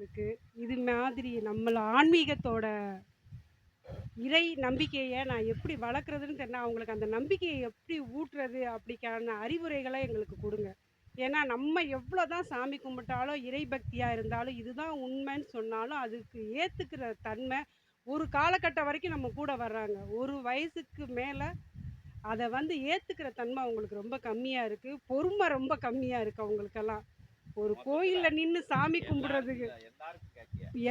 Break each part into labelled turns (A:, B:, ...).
A: எங்களுக்கு இது மாதிரி நம்மளை ஆன்மீகத்தோட இறை நம்பிக்கையை நான் எப்படி வளர்க்குறதுன்னு தெரியல அவங்களுக்கு அந்த நம்பிக்கையை எப்படி ஊட்டுறது அப்படிக்கான அறிவுரைகளை எங்களுக்கு கொடுங்க. ஏன்னா நம்ம எவ்வளோ தான் சாமி கும்பிட்டாலும் இறை பக்தியாக இருந்தாலும் இதுதான் உண்மைன்னு சொன்னாலும் அதுக்கு ஏற்றுக்கிற தன்மை ஒரு காலகட்டம் வரைக்கும் நம்ம கூட வர்றாங்க. ஒரு வயசுக்கு மேலே அதை வந்து ஏற்றுக்கிற தன்மை அவங்களுக்கு ரொம்ப கம்மியாக இருக்குது பொறுமை ரொம்ப கம்மியாக இருக்குது அவங்களுக்கெல்லாம். ஒரு கோயிலில் நின்று சாமி கும்பிடுறதுக்கு.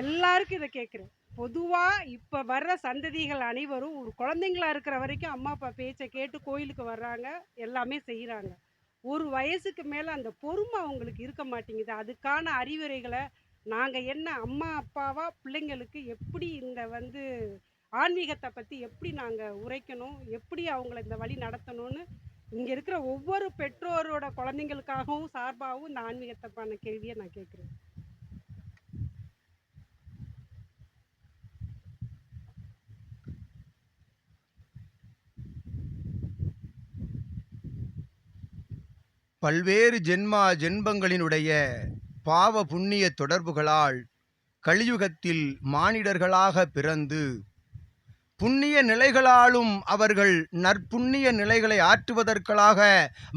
A: எல்லாருக்கும் இதை கேட்குறேன். பொதுவாக இப்போ வர்ற சந்ததிகள் அனைவரும் ஒரு குழந்தைங்களா இருக்கிற வரைக்கும் அம்மா அப்பா பேச்சை கேட்டு கோயிலுக்கு வர்றாங்க எல்லாமே செய்கிறாங்க ஒரு வயசுக்கு மேலே அந்த பொறுமை அவங்களுக்கு இருக்க மாட்டேங்குது. அதுக்கான அறிவுரைகளை நாங்கள் என்ன அம்மா அப்பாவா பிள்ளைங்களுக்கு எப்படி இந்த வந்து ஆன்மீகத்தை பற்றி எப்படி நாங்கள் உரைக்கணும் எப்படி அவங்கள இந்த வழி நடத்தணும்னு இங்கே இருக்கிற ஒவ்வொரு பெற்றோரோட குழந்தைங்களுக்காகவும் சார்பாகவும் இந்த ஆன்மீகத்தப்பான கேள்வியை நான் கேட்குறேன்.
B: பல்வேறு ஜென்மா ஜென்மங்களினுடைய பாவ புண்ணிய தொடர்புகளால் கலியுகத்தில் மானிடர்களாக பிறந்து புண்ணிய நிலைகளாலும் அவர்கள் நற்புண்ணிய நிலைகளை ஆற்றுவதற்காக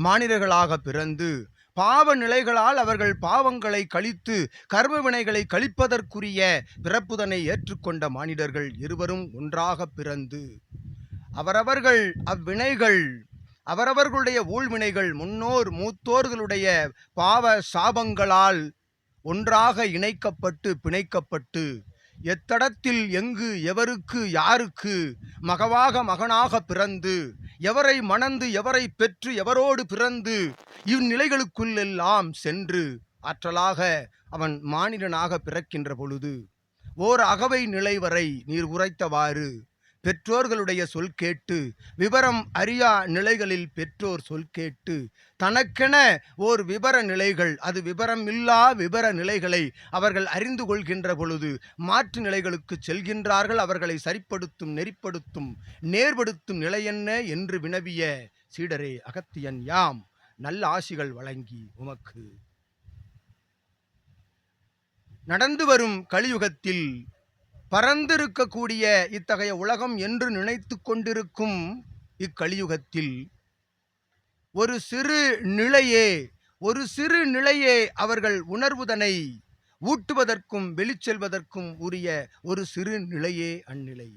B: மாநிலர்களாக பிறந்து பாவ நிலைகளால் அவர்கள் பாவங்களை கழித்து கர்ம வினைகளை கழிப்பதற்குரிய பிறப்புதனை ஏற்றுக்கொண்ட மானிடர்கள் இருவரும் ஒன்றாக பிறந்து அவரவர்கள் அவ்வினைகள் அவரவர்களுடைய ஊழ்வினைகள் முன்னோர் மூத்தோர்களுடைய பாவ சாபங்களால் ஒன்றாக இணைக்கப்பட்டு பிணைக்கப்பட்டு எத்தடத்தில் எங்கு எவருக்கு யாருக்கு மகவாக மகனாக பிறந்து எவரை மணந்து எவரை பெற்று எவரோடு பிறந்து இந்நிலைகளுக்குள்ளெல்லாம் சென்று ஆற்றலாக அவன் மானிடனாக பிறக்கின்ற பொழுது ஓர் அகவை நிலை வரை நீர் உரைத்தவாறு பெற்றோர்களுடைய சொல் கேட்டு விவரம் அறியா நிலைகளில் பெற்றோர் சொல் கேட்டு தனக்கென ஓர் விபர நிலைகள் அது விபரம் இல்லா விபர நிலைகளை அவர்கள் அறிந்து கொள்கின்ற பொழுது மாற்று நிலைகளுக்கு செல்கின்றார்கள் அவர்களை சரிப்படுத்தும் நெறிப்படுத்தும் நேர்படுத்தும் நிலை என்ன என்று வினவிய சீடரே அகத்தியன் யாம் நல்ல ஆசிகள் வழங்கி உமக்கு. நடந்து வரும் கலியுகத்தில் பரந்திருக்கக்கூடிய இத்தகைய உலகம் என்று நினைத்து கொண்டிருக்கும் இக்கலியுகத்தில் ஒரு சிறு நிலையே ஒரு சிறு நிலையே அவர்கள் உணர்வுதனை ஊட்டுவதற்கும் வெளிச்செல்வதற்கும் உரிய ஒரு சிறு நிலையே அந்நிலை.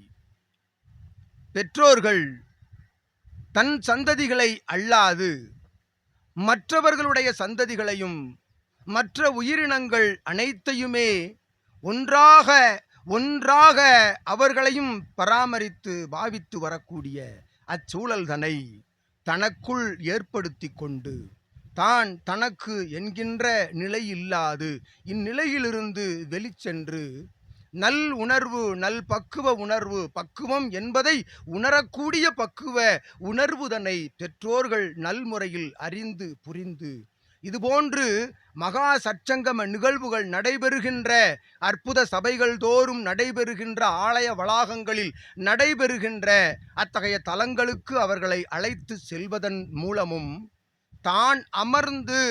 B: பெற்றோர்கள் தன் சந்ததிகளை அல்லாது மற்றவர்களுடைய சந்ததிகளையும் மற்ற உயிரினங்கள் அனைத்தையுமே ஒன்றாக ஒன்றாக அவர்களையும் பராமரித்து பாவித்து வரக்கூடிய அச்சூழல்தனை தனக்குள் ஏற்படுத்தி கொண்டு தான் தனக்கு என்கின்ற நிலை இல்லாது இந்நிலையிலிருந்து வெளிச்சென்று நல் உணர்வு நல் பக்குவ உணர்வு பக்குவம் என்பதை உணரக்கூடிய பக்குவ உணர்வுதனை பெற்றோர்கள் நல்முறையில் அறிந்து புரிந்து இதுபோன்று மகா சச்சங்கம நிகழ்வுகள் நடைபெறுகின்ற அற்புத சபைகள் தோறும் நடைபெறுகின்ற ஆலய வளாகங்களில் நடைபெறுகின்ற அத்தகைய தலங்களுக்கு அவர்களை அழைத்து செல்வதன் மூலமும் தான் அமர்ந்து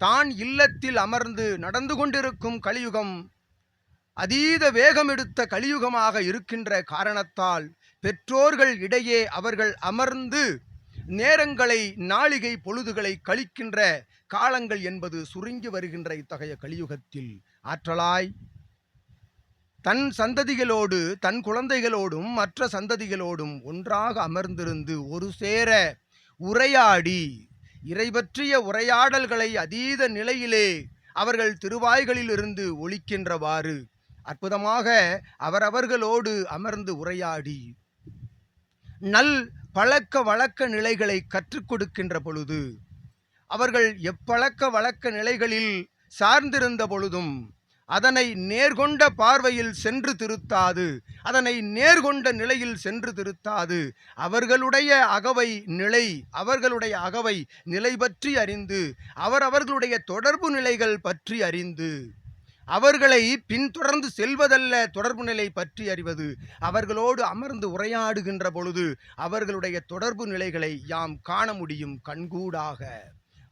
B: தான் இல்லத்தில் அமர்ந்து நடந்து கொண்டிருக்கும் கலியுகம் அதீத வேகம் எடுத்த கலியுகமாக இருக்கின்ற காரணத்தால் பெற்றோர்கள் இடையே அவர்கள் அமர்ந்து நேரங்களை நாளிகை பொழுதுகளை கழிக்கின்ற காலங்கள் என்பது சுருங்கி வருகின்ற இத்தகைய கலியுகத்தில். ஆற்றலாய் தன் சந்ததிகளோடு தன் குழந்தைகளோடும் மற்ற சந்ததிகளோடும் ஒன்றாக அமர்ந்திருந்து ஒரு சேர உரையாடி இறை பற்றிய உரையாடல்களை அதீத நிலையிலே அவர்கள் திருவாய்களிலிருந்து ஒழிக்கின்றவாறு அற்புதமாக அவரவர்களோடு அமர்ந்து உரையாடி நல் பழக்க வழக்க நிலைகளை கற்றுக் கொடுக்கின்ற பொழுது அவர்கள் எப்பழக்க வழக்க நிலைகளில் சார்ந்திருந்த பொழுதும் அதனை நேர்கொண்ட பார்வையில் சென்று திருத்தாது அதனை நேர்கொண்ட நிலையில் சென்று திருத்தாது அவர்களுடைய அகவை நிலை அவர்களுடைய அகவை நிலை பற்றி அறிந்து அவரவர்களுடைய தொடர்பு நிலைகள் பற்றி அறிந்து அவர்களை பின்தொடர்ந்து செல்வதல்ல தொடர்பு நிலை பற்றி அறிவது. அவர்களோடு அமர்ந்து உரையாடுகின்ற பொழுது அவர்களுடைய தொடர்பு நிலைகளை யாம் காண முடியும் கண்கூடாக.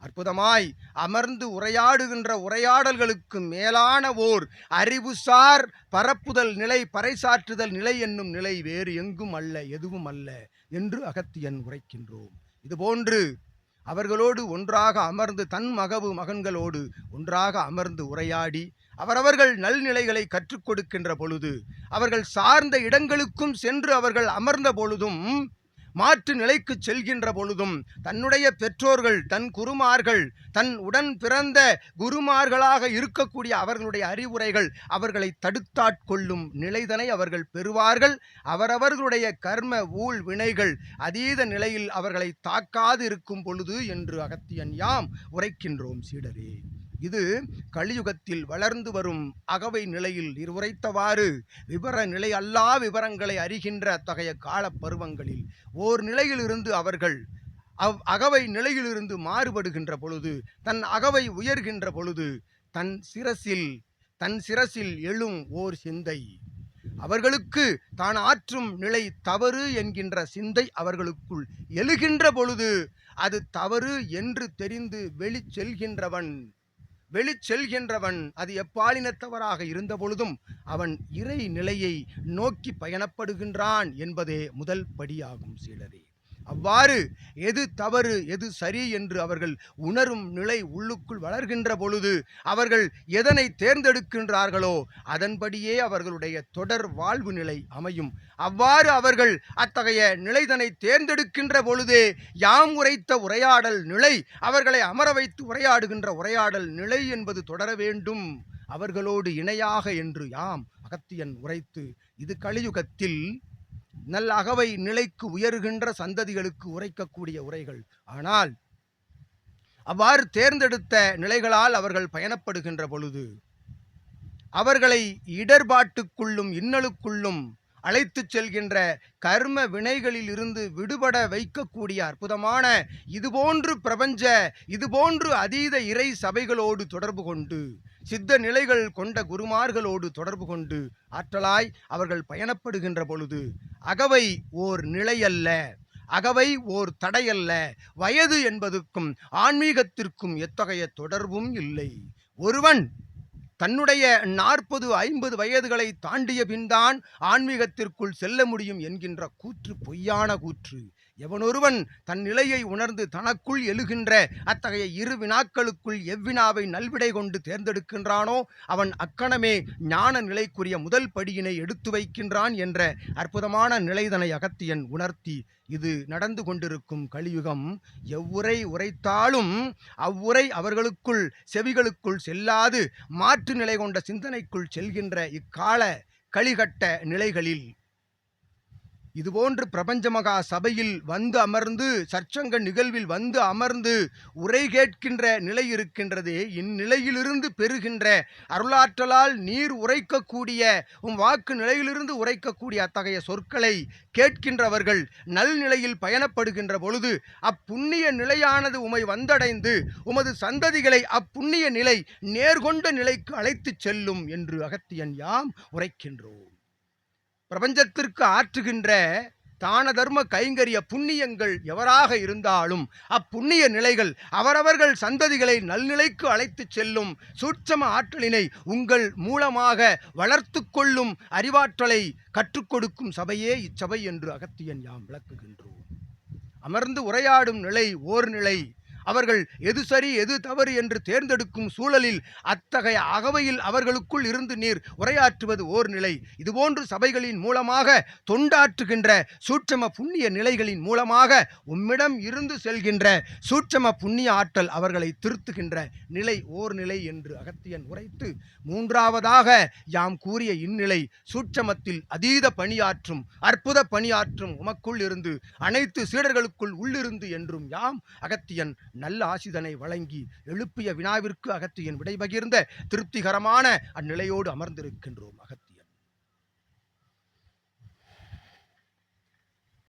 B: அற்புதமாய் அமர்ந்து உரையாடுகின்ற உரையாடல்களுக்கு மேலான ஓர் அறிவுசார் பரப்புதல் நிலை பறைசாற்றுதல் நிலை என்னும் நிலை வேறு எங்கும் அல்ல எதுவும் அல்ல என்று அகத்தியன் உரைக்கின்றோம். இதுபோன்று அவர்களோடு ஒன்றாக அமர்ந்து தன் மகவு மகன்களோடு ஒன்றாக அமர்ந்து உரையாடி அவரவர்கள் நல்நிலைகளை கற்றுக் கொடுக்கின்ற பொழுது அவர்கள் சார்ந்த இடங்களுக்கும் சென்று அவர்கள் அமர்ந்த பொழுதும் மாற்று நிலைக்கு செல்கின்ற பொழுதும் தன்னுடைய பெற்றோர்கள் தன் குருமார்கள் தன் உடன் பிறந்த குருமார்களாக இருக்கக்கூடிய அவர்களுடைய அறிவுரைகள் அவர்களை தடுத்தாட்கொள்ளும் நிலைதனை அவர்கள் பெறுவார்கள். அவரவர்களுடைய கர்ம ஊழ் வினைகள் அதீத நிலையில் அவர்களை தாக்காது இருக்கும் பொழுது என்று அகத்தியன் யாம் உரைக்கின்றோம் சீடரே. இது கலியுகத்தில் வளர்ந்து வரும் அகவை நிலையில் இருவுரைத்தவாறு விவர நிலை அல்லா விவரங்களை அறிகின்ற அத்தகைய காலப்பருவங்களில் ஓர் நிலையிலிருந்து அவர்கள் அவ் அகவை நிலையிலிருந்து மாறுபடுகின்ற பொழுது தன் அகவை உயர்கின்ற பொழுது தன் சிரசில் தன் சிரசில் எழும் ஓர் சிந்தை. அவர்களுக்கு தான் ஆற்றும் நிலை தவறு என்கின்ற சிந்தை அவர்களுக்குள் எழுகின்ற பொழுது அது தவறு என்று தெரிந்து வெளி செல்கின்றவன் வெளி செல்கின்றவன் அது எப்பாலினத்தவராக இருந்த பொழுதும் அவன் இறை நிலையை நோக்கி பயணப்படுகின்றான் என்பதே முதல் படியாகும் சீடரே. அவ்வாறு எது தவறு எது சரி என்று அவர்கள் உணரும் நிலை உள்ளுக்குள் வளர்கின்ற பொழுது அவர்கள் எதனை தேர்ந்தெடுக்கின்றார்களோ அதன்படியே அவர்களுடைய தொடர் வாழ்வு நிலை அமையும். அவ்வாறு அவர்கள் அத்தகைய நிலைதனை தேர்ந்தெடுக்கின்ற பொழுதே யாம் உரைத்த உரையாடல் நிலை அவர்களை அமர வைத்து உரையாடுகின்ற உரையாடல் நிலை என்பது தொடர வேண்டும். அவர்களோடு இணையாக என்று யாம் அகத்தியன் உரைத்து இது கலியுகத்தில் நல்ல அகவை நிலைக்கு உயர்கின்ற சந்ததிகளுக்கு உரைக்கக்கூடிய உரைகள். ஆனால் அவ்வாறு தேர்ந்தெடுத்த நிலைகளால் அவர்கள் பயணப்படுகின்ற பொழுது அவர்களை இடர்பாட்டுக்குள்ளும் இன்னலுக்குள்ளும் அழைத்துச் செல்கின்ற கர்ம வினைகளில் இருந்து விடுபட வைக்கக்கூடிய அற்புதமான இதுபோன்று பிரபஞ்ச இதுபோன்று அதீத இறை சபைகளோடு தொடர்பு கொண்டு சித்த நிலைகள் கொண்ட குருமார்களோடு தொடர்பு கொண்டு ஆற்றலாய் அவர்கள் பயணப்படுகின்ற பொழுது அகவை ஓர் நிலையல்ல அகவை ஓர் தடையல்ல வயது என்பதுக்கும் ஆன்மீகத்திற்கும் எத்தகைய தொடர்பும் இல்லை. ஒருவன் தன்னுடைய நாற்பது ஐம்பது வயதுகளை தாண்டிய பின்தான் ஆன்மீகத்திற்குள் செல்ல முடியும் என்கின்ற கூற்று பொய்யான கூற்று. எவனொருவன் தன் நிலையை உணர்ந்து தனக்குள் எழுகின்ற அத்தகைய இரு வினாக்களுக்குள் எவ்வினாவை நல்விடை கொண்டு தேர்ந்தெடுக்கின்றானோ அவன் அக்கணமே ஞான நிலைக்குரிய முதல் படியினை எடுத்து வைக்கின்றான் என்ற அற்புதமான நிலைதனை அகத்தியன் உணர்த்தி இது நடந்து கொண்டிருக்கும் கலியுகம். எவ்வுரை உரைத்தாலும் அவ்வுரை அவர்களுக்குள் செவிகளுக்குள் செல்லாது. மாற்று நிலை கொண்ட சிந்தனைக்குள் செல்கின்ற இக்கால களிகட்ட நிலைகளில் இதுபோன்று பிரபஞ்ச மகா சபையில் வந்து அமர்ந்து சற்சங்க நிகழ்வில் வந்து அமர்ந்து உரை கேட்கின்ற நிலை இருக்கின்றதே. இந்நிலையிலிருந்து பெறுகின்ற அருளாற்றலால் நீர் உரைக்கக்கூடிய உம் வாக்கு நிலையிலிருந்து உரைக்கக்கூடிய அத்தகைய சொற்களை கேட்கின்றவர்கள் நல்நிலையில் பயணப்படுகின்ற பொழுது அப்புண்ணிய நிலையானது உமை வந்தடைந்து உமது சந்ததிகளை அப்புண்ணிய நிலை நேர்கொண்ட நிலைக்கு அழைத்துச் செல்லும் என்று அகத்தியன் யாம் உரைக்கின்றோம். பிரபஞ்சத்திற்கு ஆற்றுகின்ற தான தர்ம கைங்கரிய புண்ணியங்கள் எவராக இருந்தாலும் அப்புண்ணிய நிலைகள் அவரவர்கள் சந்ததிகளை நல்நிலைக்கு அழைத்துச் செல்லும் சூட்சம ஆற்றலினை உங்கள் மூலமாக வளர்த்து கொள்ளும் அறிவாற்றலை கற்றுக்கொடுக்கும் சபையே இச்சபை என்று அகத்தியன் யாம் விளக்குகின்றோம். அமர்ந்து உரையாடும் நிலை ஓர் நிலை அவர்கள் எது சரி எது தவறு என்று தேர்ந்தெடுக்கும் சூழலில் அத்தகைய அகவையில் அவர்களுக்குள் இருந்து நீர் உரையாற்றுவது ஓர் நிலை. இதுபோன்று சபைகளின் மூலமாக தொண்டாற்றுகின்ற சூட்சம புண்ணிய நிலைகளின் மூலமாக உம்மிடம் இருந்து செல்கின்ற சூட்சம புண்ணிய ஆற்றல் அவர்களை திருத்துகின்ற நிலை ஓர் நிலை என்று அகத்தியன் உரைத்து மூன்றாவதாக யாம் கூறிய இந்நிலை சூட்சமத்தில் அதீத பணியாற்றும் அற்புத பணியாற்றும் உமக்குள் இருந்து அனைத்து சீடர்களுக்குள் உள்ளிருந்து என்றும் யாம் அகத்தியன் நல்ல ஆசிதனை வழங்கி எழுப்பிய வினாவிற்கு அகத்தியன் விடைபகிர்ந்த திருப்திகரமான அந்நிலையோடு அமர்ந்திருக்கின்றோம் அகத்தியன்